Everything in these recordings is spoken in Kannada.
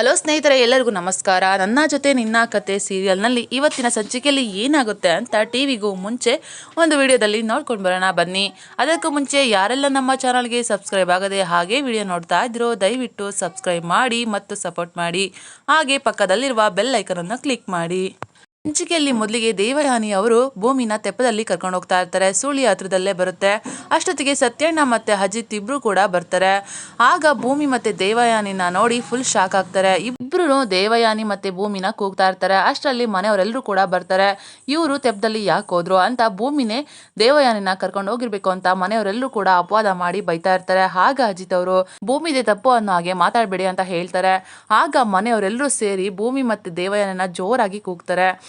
ಹಲೋ ಸ್ನೇಹಿತರೆ, ಎಲ್ಲರಿಗೂ ನಮಸ್ಕಾರ. ನನ್ನ ಜೊತೆ ನಿನ್ನ ಕತೆ ಸೀರಿಯಲ್ನಲ್ಲಿ ಇವತ್ತಿನ ಸಂಚಿಕೆಯಲ್ಲಿ ಏನಾಗುತ್ತೆ ಅಂತ ಟಿವಿಗೂ ಮುಂಚೆ ಒಂದು ವಿಡಿಯೋದಲ್ಲಿ ನೋಡ್ಕೊಂಡು ಬರೋಣ ಬನ್ನಿ. ಅದಕ್ಕೂ ಮುಂಚೆ ಯಾರೆಲ್ಲ ನಮ್ಮ ಚಾನಲ್ಗೆ ಸಬ್ಸ್ಕ್ರೈಬ್ ಆಗದೆ ಹಾಗೆ ವಿಡಿಯೋ ನೋಡ್ತಾ ಇದ್ರೋ, ದಯವಿಟ್ಟು ಸಬ್ಸ್ಕ್ರೈಬ್ ಮಾಡಿ ಮತ್ತು ಸಪೋರ್ಟ್ ಮಾಡಿ. ಹಾಗೆ ಪಕ್ಕದಲ್ಲಿರುವ ಬೆಲ್ ಐಕನನ್ನು ಕ್ಲಿಕ್ ಮಾಡಿ. ಸಂಚಿಕೆಯಲ್ಲಿ ಮೊದಲಿಗೆ ದೇವಯಾನಿ ಅವರು ಭೂಮಿನ ತೆಪ್ಪದಲ್ಲಿ ಕರ್ಕೊಂಡು ಹೋಗ್ತಾ ಇರ್ತಾರೆ. ಸುಳಿ ಹತ್ರದಲ್ಲೇ ಬರುತ್ತೆ. ಅಷ್ಟೊತ್ತಿಗೆ ಸತ್ಯಣ್ಣ ಮತ್ತೆ ಅಜಿತ್ ಇಬ್ರು ಕೂಡ ಬರ್ತಾರೆ. ಆಗ ಭೂಮಿ ಮತ್ತೆ ದೇವಯಾನಿನ ನೋಡಿ ಫುಲ್ ಶಾಕ್ ಆಗ್ತಾರೆ. ಇಬ್ರು ದೇವಯಾನಿ ಮತ್ತೆ ಭೂಮಿನ ಕೂಗ್ತಾ ಇರ್ತಾರೆ. ಅಷ್ಟರಲ್ಲಿ ಮನೆಯವರೆಲ್ಲರೂ ಕೂಡ ಬರ್ತಾರೆ. ಇವರು ತೆಪ್ಪದಲ್ಲಿ ಯಾಕೆ ಹೋದ್ರು ಅಂತ ಭೂಮಿನೇ ದೇವಯಾನಿನ ಕರ್ಕೊಂಡು ಹೋಗಿರ್ಬೇಕು ಅಂತ ಮನೆಯವರೆಲ್ಲರೂ ಕೂಡ ಅಪವಾದ ಮಾಡಿ ಬೈತಾ ಇರ್ತಾರೆ. ಆಗ ಅಜಿತ್ ಅವರು, ಭೂಮಿದೆ ತಪ್ಪು ಅನ್ನೋ ಹಾಗೆ ಮಾತಾಡಬೇಡಿ ಅಂತ ಹೇಳ್ತಾರೆ. ಆಗ ಮನೆಯವರೆಲ್ಲರೂ ಸೇರಿ ಭೂಮಿ ಮತ್ತೆ ದೇವಯಾನಿನ ಜೋರಾಗಿ ಕೂಗ್ತಾರೆ.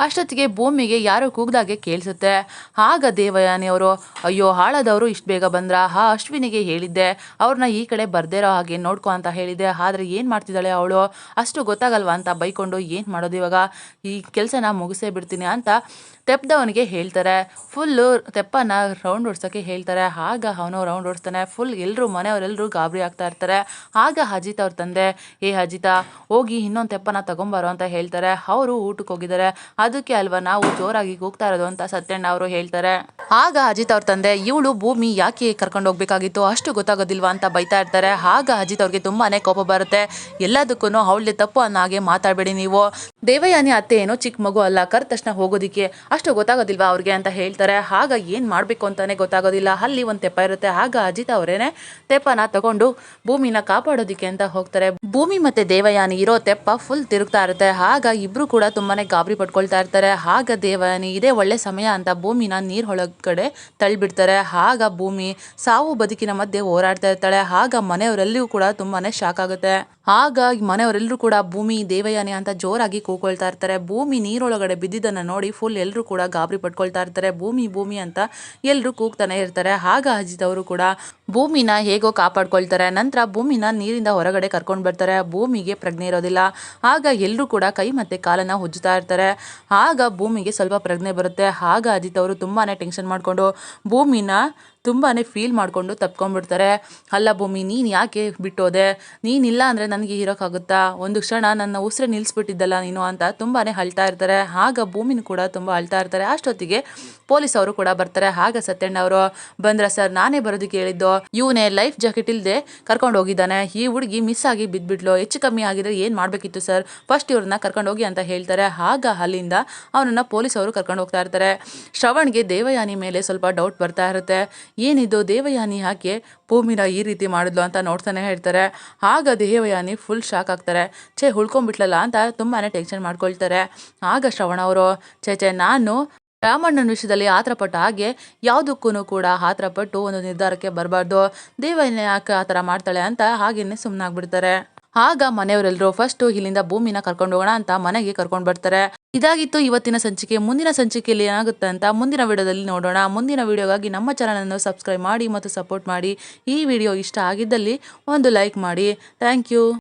ಅಷ್ಟೊತ್ತಿಗೆ ಭೂಮಿಗೆ ಯಾರೋ ಕೂಗ್ದಾಗೆ ಕೇಳಿಸುತ್ತೆ. ಆಗ ದೇವಯಾನಿಯವರು, ಅಯ್ಯೋ, ಹಾಳದವರು ಇಷ್ಟು ಬೇಗ ಬಂದ್ರ? ಆ ಅಶ್ವಿನಿಗೆ ಹೇಳಿದ್ದೆ. ಅವ್ರನ್ನ ಈ ಕಡೆ ಬರ್ದಿರೋ ಹಾಗೆ ನೋಡ್ಕೊ ಅಂತ ಹೇಳಿದ್ದೆ. ಆದರೆ ಏನು ಮಾಡ್ತಿದ್ದಾಳೆ ಅವಳು? ಅಷ್ಟು ಗೊತ್ತಾಗಲ್ವಾ ಅಂತ ಬೈಕೊಂಡು ಏನು ಮಾಡೋದು ಇವಾಗ? ಈ ಕೆಲಸನ ಮುಗಿಸೇ ಬಿಡ್ತೀನಿ ಅಂತ ತೆಪ್ಪದವನಿಗೆ ಹೇಳ್ತಾರೆ. ಫುಲ್ಲು ತೆಪ್ಪನ ರೌಂಡ್ ಓಡಿಸೋಕ್ಕೆ ಹೇಳ್ತಾರೆ. ಆಗ ಅವನು ರೌಂಡ್ ಓಡಿಸ್ತಾನೆ. ಫುಲ್ ಎಲ್ಲರೂ ಮನೆಯವರೆಲ್ಲರೂ ಗಾಬರಿ ಆಗ್ತಾ ಇರ್ತಾರೆ. ಆಗ ಅಜಿತ್ ಅವ್ರ ತಂದೆ, ಏ ಅಜಿತ, ಹೋಗಿ ಇನ್ನೊಂದು ತೆಪ್ಪನ ತಗೊಂಬಾರೋ ಅಂತ ಹೇಳ್ತಾರೆ. ಅವರು ಊಟಕ್ಕೆ ಹೋಗಿದ್ದಾರೆ ಅದಕ್ಕೆ ಅಲ್ವಾ ನಾವು ಜೋರಾಗಿ ಕೂಗ್ತಾ ಇರೋದು ಅಂತ ಸತ್ಯಣ್ಣ ಅವರು ಹೇಳ್ತಾರೆ. ಆಗ ಅಜಿತ್ ಅವ್ರ ತಂದೆ, ಇವಳು ಭೂಮಿ ಯಾಕೆ ಕರ್ಕೊಂಡು ಹೋಗ್ಬೇಕಾಗಿತ್ತು? ಅಷ್ಟು ಗೊತ್ತಾಗೋದಿಲ್ವಾ? ಅಂತ ಬೈತಾ ಇರ್ತಾರೆ. ಆಗ ಅಜಿತ್ ಅವ್ರಿಗೆ ತುಂಬಾನೇ ಕೋಪ ಬರುತ್ತೆ. ಎಲ್ಲದಕ್ಕೂ ಅವಳಿ ತಪ್ಪು ಅನ್ನೋ ಹಾಗೆ ಮಾತಾಡಬೇಡಿ ನೀವು. ದೇವಯಾನಿ ಅತ್ತೆ ಏನೋ ಚಿಕ್ಕ ಮಗು ಅಲ್ಲ ಕರ್ ತಕ್ಷಣ ಹೋಗೋದಿಕ್ಕೆ ಅಷ್ಟು ಗೊತ್ತಾಗೋದಿಲ್ವಾ ಅವ್ರಿಗೆ ಅಂತ ಹೇಳ್ತಾರೆ. ಆಗ ಏನು ಮಾಡಬೇಕು ಅಂತಾನೆ ಗೊತ್ತಾಗೋದಿಲ್ಲ. ಅಲ್ಲಿ ಒಂದು ತೆಪ್ಪ ಇರುತ್ತೆ. ಆಗ ಅಜಿತ್ ಅವರೇನೆ ತೆಪ್ಪನ ತಗೊಂಡು ಭೂಮಿನ ಕಾಪಾಡೋದಿಕ್ಕೆ ಅಂತ ಹೋಗ್ತಾರೆ. ಭೂಮಿ ಮತ್ತೆ ದೇವಯಾನಿ ಇರೋ ತೆಪ್ಪ ಫುಲ್ ತಿರುಗ್ತಾ ಇರುತ್ತೆ. ಆಗ ಇಬ್ರು ಕೂಡ ತುಂಬಾನೇ ಗಾಬರಿ ಪಡ್ಕೊಳ್ತಾ ಇರ್ತಾರೆ ಆಗ ದೇವಯಾನಿ ಇದೇ ಒಳ್ಳೆ ಸಮಯ ಅಂತ ಭೂಮಿನ ನೀರು ಒಳಗಡೆ ತಳ್ಳಿಬಿಡ್ತಾರೆ. ಆಗ ಭೂಮಿ, ಸಾವು ಬದುಕಿನ ಮಧ್ಯೆ ಹೋರಾಡ್ತಾ ಇರ್ತಾಳೆ. ಆಗ ಮನೆಯವರೆಲ್ಲರಿಗೂ ಕೂಡ ತುಂಬಾನೇ ಶಾಕ್ ಆಗುತ್ತೆ. ಆಗ ಮನೆಯವರೆಲ್ಲರೂ ಕೂಡ ಭೂಮಿ, ದೇವಯಾನೆ ಅಂತ ಜೋರಾಗಿ ಕೂಕೊಳ್ತಾ ಇರ್ತಾರೆ. ಭೂಮಿ ನೀರೊಳಗಡೆ ಬಿದ್ದಿದ್ದನ್ನು ನೋಡಿ ಫುಲ್ ಎಲ್ಲರೂ ಕೂಡ ಗಾಬರಿ ಪಟ್ಕೊಳ್ತಾ ಇರ್ತಾರೆ. ಭೂಮಿ ಭೂಮಿ ಅಂತ ಎಲ್ಲರೂ ಕೂಗ್ತಾನೆ ಇರ್ತಾರೆ. ಆಗ ಅಜಿತ್ ಕೂಡ ಭೂಮಿನ ಹೇಗೋ ಕಾಪಾಡ್ಕೊಳ್ತಾರೆ. ನಂತರ ಭೂಮಿನ ನೀರಿಂದ ಹೊರಗಡೆ ಕರ್ಕೊಂಡು ಬರ್ತಾರೆ. ಭೂಮಿಗೆ ಪ್ರಜ್ಞೆ ಇರೋದಿಲ್ಲ. ಆಗ ಎಲ್ಲರೂ ಕೂಡ ಕೈ ಮತ್ತೆ ಕಾಲನ್ನ ಹುಜ್ಜುತ್ತಾ ಇರ್ತಾರೆ. ಆಗ ಭೂಮಿಗೆ ಸ್ವಲ್ಪ ಪ್ರಜ್ಞೆ ಬರುತ್ತೆ. ಆಗ ಅಜಿತ್ ಅವರು ತುಂಬಾನೇ ಟೆನ್ಷನ್ ಮಾಡಿಕೊಂಡು ಭೂಮಿನ ತುಂಬಾನೇ ಫೀಲ್ ಮಾಡಿಕೊಂಡು ತಪ್ಕೊಂಡ್ಬಿಡ್ತಾರೆ. ಅಲ್ಲ ಭೂಮಿ, ನೀನು ಯಾಕೆ ಬಿಟ್ಟೋದೆ? ನೀನಿಲ್ಲ ಅಂದರೆ ನನಗೆ ಇರೋಕ್ಕಾಗುತ್ತಾ ಒಂದು ಕ್ಷಣ ನನ್ನ ಉಸಿರು ನಿಲ್ಲಿಸ್ಬಿಟ್ಟಿದ್ದಲ್ಲ ನೀನು ಅಂತ ತುಂಬಾನೇ ಅಳ್ತಾ ಇರ್ತಾರೆ. ಆಗ ಭೂಮಿನ ಕೂಡ ತುಂಬ ಅಳ್ತಾ ಇರ್ತಾರೆ. ಅಷ್ಟೊತ್ತಿಗೆ ಪೊಲೀಸ್ ಅವರು ಕೂಡ ಬರ್ತಾರೆ. ಆಗ ಸತ್ಯಣ್ಣ ಅವರು, ಬಂದ್ರ ಸರ್, ನಾನೇ ಬರೋದಕ್ಕೆ ಹೇಳಿದ್ದು ಇವನೇ ಲೈಫ್ ಜಾಕೆಟ್ ಇಲ್ಲದೆ ಕರ್ಕೊಂಡು ಹೋಗಿದ್ದಾನೆ. ಈ ಹುಡುಗಿ ಮಿಸ್ ಆಗಿ ಬಿದ್ದುಬಿಟ್ಲು ಹೆಚ್ಚು ಕಮ್ಮಿ ಆಗಿದ್ರೆ ಏನು ಮಾಡಬೇಕಿತ್ತು ಸರ್? ಫಸ್ಟ್ ಇವ್ರನ್ನ ಕರ್ಕೊಂಡು ಹೋಗಿ ಅಂತ ಹೇಳ್ತಾರೆ. ಆಗ ಅಲ್ಲಿಂದ ಅವನನ್ನು ಪೊಲೀಸ್ ಅವರು ಕರ್ಕೊಂಡು ಹೋಗ್ತಾ ಇರ್ತಾರೆ. ಶ್ರವಣ್ಗೆ ದೇವಯಾನಿ ಮೇಲೆ ಸ್ವಲ್ಪ ಡೌಟ್ ಬರ್ತಾ ಇರುತ್ತೆ. ಏನಿದು ದೇವಯಾನಿ ಹಾಕಿ ಭೂಮಿನ ಈ ರೀತಿ ಮಾಡಿದ್ಲು ಅಂತ ನೋಡ್ತಾನೆ ಹೇಳ್ತಾರೆ. ಆಗ ದೇವಯಾನಿ ಫುಲ್ ಶಾಕ್ ಆಗ್ತಾರೆ. ಛೇ, ಉಳ್ಕೊಂಡ್ಬಿಟ್ಲಲ್ಲ ಅಂತ ತುಂಬಾ ಟೆನ್ಷನ್ ಮಾಡ್ಕೊಳ್ತಾರೆ. ಆಗ ಶ್ರವಣ ಅವರು, ಛೇ ಛೇ, ನಾನು ರಾಮಣ್ಣನ ವಿಷಯದಲ್ಲಿ ಆತರಪಟ್ಟ ಹಾಗೆ ಯಾವುದಕ್ಕೂ ಕೂಡ ಆತರಪಟ್ಟು ಒಂದು ನಿರ್ಧಾರಕ್ಕೆ ಬರಬಾರ್ದು. ದೇವಯಾನಿ ಯಾಕೆ ಆ ಥರ ಮಾಡ್ತಾಳೆ ಅಂತ ಹಾಗೇನೆ ಸುಮ್ಮನಾಗ್ಬಿಡ್ತಾರೆ ಆಗ ಮನೆಯವರೆಲ್ಲರೂ ಫಸ್ಟು ಇಲ್ಲಿಂದ ಭೂಮಿನ ಕರ್ಕೊಂಡು ಹೋಗೋಣ ಅಂತ ಮನೆಗೆ ಕರ್ಕೊಂಡು ಬರ್ತಾರೆ. ಇದಾಗಿತ್ತು ಇವತ್ತಿನ ಸಂಚಿಕೆ. ಮುಂದಿನ ಸಂಚಿಕೆಯಲ್ಲಿ ಏನಾಗುತ್ತೆ ಅಂತ ಮುಂದಿನ ವಿಡಿಯೋದಲ್ಲಿ ನೋಡೋಣ. ಮುಂದಿನ ವಿಡಿಯೋಗಾಗಿ ನಮ್ಮ ಚಾನಲನ್ನು ಸಬ್ಸ್ಕ್ರೈಬ್ ಮಾಡಿ ಮತ್ತು ಸಪೋರ್ಟ್ ಮಾಡಿ. ಈ ವಿಡಿಯೋ ಇಷ್ಟ ಆಗಿದ್ದಲ್ಲಿ ಒಂದು ಲೈಕ್ ಮಾಡಿ. Thank you.